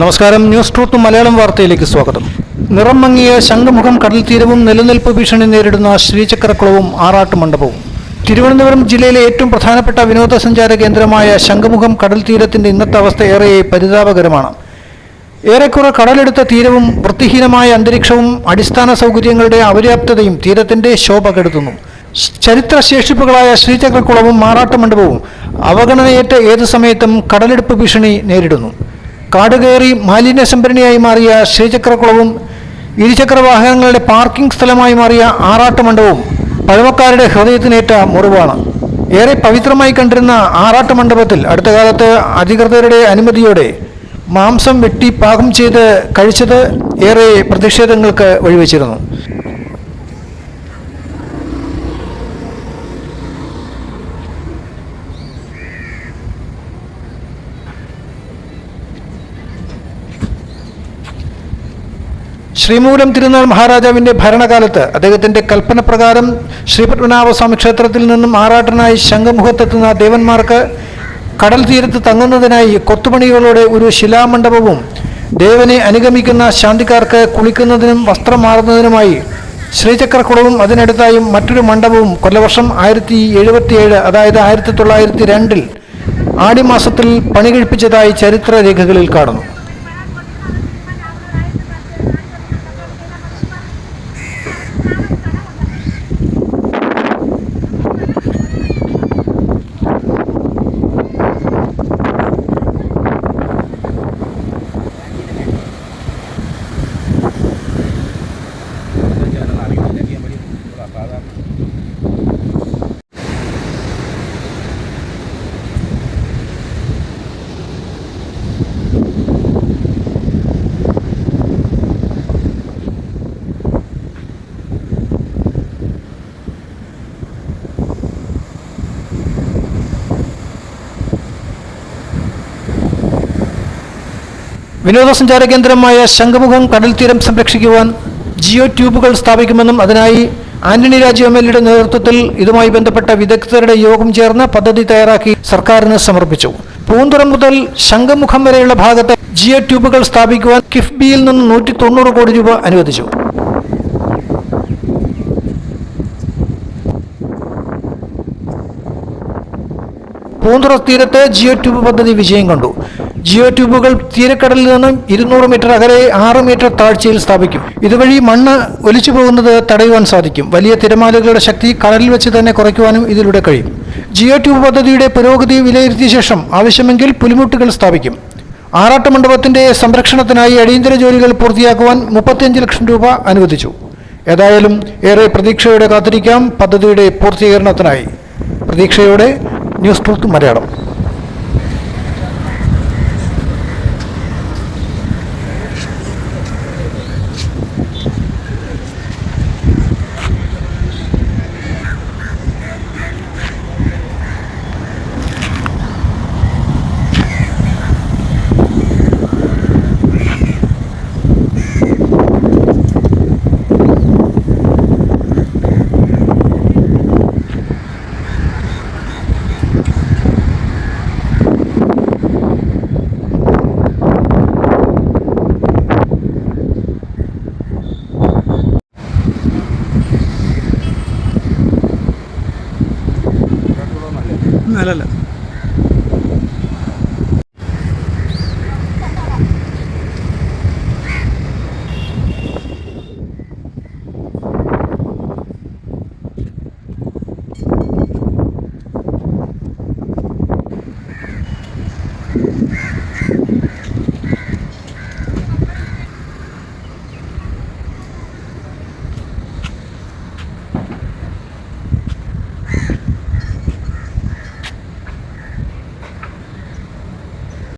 നമസ്കാരം. News truth Malayalam വാർത്തയിലേക്ക് സ്വാഗതം. നിറം മങ്ങിയ ശംഖുമുഖം കടൽ തീരവും നിലനിൽപ്പ് ഭീഷണി നേരിടുന്ന ശ്രീചക്രക്കുളവും ആറാട്ട് മണ്ഡപവും തിരുവനന്തപുരം ജില്ലയിലെ ഏറ്റവും പ്രധാനപ്പെട്ട വിനോദസഞ്ചാര കേന്ദ്രമായ ശംഖുമുഖം കടൽ തീരത്തിന്റെ ഇന്നത്തെ അവസ്ഥ ഏറെ പരിതാപകരമാണ്. ഏറെക്കുറെ കടലെടുത്ത തീരവും വൃത്തിഹീനമായ അന്തരീക്ഷവും അടിസ്ഥാന സൗകര്യങ്ങളുടെ അപര്യാപ്തതയും തീരത്തിന്റെ ശോഭ കെടുത്തുന്നു. ചരിത്രശേഷിപ്പുകളായ ചരിത്ര ശേഷിപ്പുകളായ ശ്രീചക്രക്കുളവും മാറാട്ട് മണ്ഡപവും അവഗണനയേറ്റ ഏത് സമയത്തും കടലെടുപ്പ് ഭീഷണി നേരിടുന്നു. കാടുകയറി മാലിന്യ സംഭരണിയായി മാറിയ ശ്രീചക്രക്കുളവും ഇരുചക്ര വാഹനങ്ങളുടെ പാർക്കിംഗ് സ്ഥലമായി മാറിയ ആറാട്ട് മണ്ഡപവും പഴമക്കാരുടെ ഹൃദയത്തിനേറ്റ മുറിവാണ്. ഏറെ പവിത്രമായി കണ്ടിരുന്ന ആറാട്ട് മണ്ഡപത്തിൽ അടുത്ത കാലത്ത് അധികൃതരുടെ അനുമതിയോടെ മാംസം വെട്ടി പാകം ചെയ്ത് കഴിച്ചത് ഏറെ പ്രതിഷേധങ്ങൾക്ക് വഴിവെച്ചിരുന്നു. ശ്രീമൂലം തിരുനാൾ മഹാരാജാവിന്റെ ഭരണകാലത്ത് അദ്ദേഹത്തിന്റെ കൽപ്പനപ്രകാരം ശ്രീപത്മനാഭസ്വാമി ക്ഷേത്രത്തിൽ നിന്നും ആറാട്ടനായി ശംഖമുഖത്തെത്തുന്ന ദേവന്മാർക്ക് കടൽ തീരത്ത് തങ്ങുന്നതിനായി കൊത്തുപണികളോടെ ഒരു ശിലാമണ്ഡപവും ദേവനെ അനുഗമിക്കുന്ന ശാന്തിക്കാർക്ക് കുളിക്കുന്നതിനും വസ്ത്രം മാറുന്നതിനുമായി ശ്രീചക്രക്കുളവും അതിനടുത്തായും മറ്റൊരു മണ്ഡപവും കൊല്ലവർഷം ആയിരത്തി എഴുപത്തിയേഴ് അതായത് ആയിരത്തി തൊള്ളായിരത്തി രണ്ടിൽ ആടിമാസത്തിൽ പണി കഴിപ്പിച്ചതായി ചരിത്ര രേഖകളിൽ കാണുന്നു. വിനോദസഞ്ചാര കേന്ദ്രമായ ശംഖുമുഖം കടൽ തീരം സംരക്ഷിക്കുവാൻ ജിയോ ട്യൂബുകൾ സ്ഥാപിക്കുമെന്നും അതിനായി ആന്റണി രാജു എം എൽ എയുടെ നേതൃത്വത്തിൽ ഇതുമായി ബന്ധപ്പെട്ട വിദഗ്ധരുടെ യോഗം ചേർന്ന് പദ്ധതി തയ്യാറാക്കി സർക്കാരിന് സമർപ്പിച്ചു. പൂന്തുറ മുതൽ ശംഖമുഖം വരെയുള്ള ഭാഗത്തെ ജിയോ ട്യൂബുകൾ സ്ഥാപിക്കുവാൻ കിഫ്ബിയിൽ നിന്ന് നൂറ്റി തൊണ്ണൂറ് കോടി രൂപ അനുവദിച്ചു. പൂന്തുറ തീരത്ത് ജിയോ ട്യൂബ് പദ്ധതി വിജയം കണ്ടു. ജിയോ ട്യൂബുകൾ തീരക്കടലിൽ നിന്നും ഇരുന്നൂറ് മീറ്റർ അകലെ ആറ് മീറ്റർ താഴ്ചയിൽ സ്ഥാപിക്കും. ഇതുവഴി മണ്ണ് ഒലിച്ചു പോകുന്നത് തടയുവാൻ സാധിക്കും. വലിയ തിരമാലകളുടെ ശക്തി കടലിൽ വെച്ച് തന്നെ കുറയ്ക്കുവാനും ഇതിലൂടെ കഴിയും. ജിയോ ട്യൂബ് പദ്ധതിയുടെ പുരോഗതി വിലയിരുത്തിയ ശേഷം ആവശ്യമെങ്കിൽ പുലിമുട്ടുകൾ സ്ഥാപിക്കും. ആറാട്ട് മണ്ഡപത്തിന്റെ സംരക്ഷണത്തിനായി അടിയന്തര ജോലികൾ പൂർത്തിയാക്കുവാൻ മുപ്പത്തിയഞ്ച് ലക്ഷം രൂപ അനുവദിച്ചു. ഏതായാലും ഏറെ പ്രതീക്ഷയോടെ കാത്തിരിക്കാം പദ്ധതിയുടെ പൂർത്തീകരണത്തിനായി. പ്രതീക്ഷയോടെ ന്യൂസ് ട്രൂത്ത് മലയാളം. അല്ലല്ല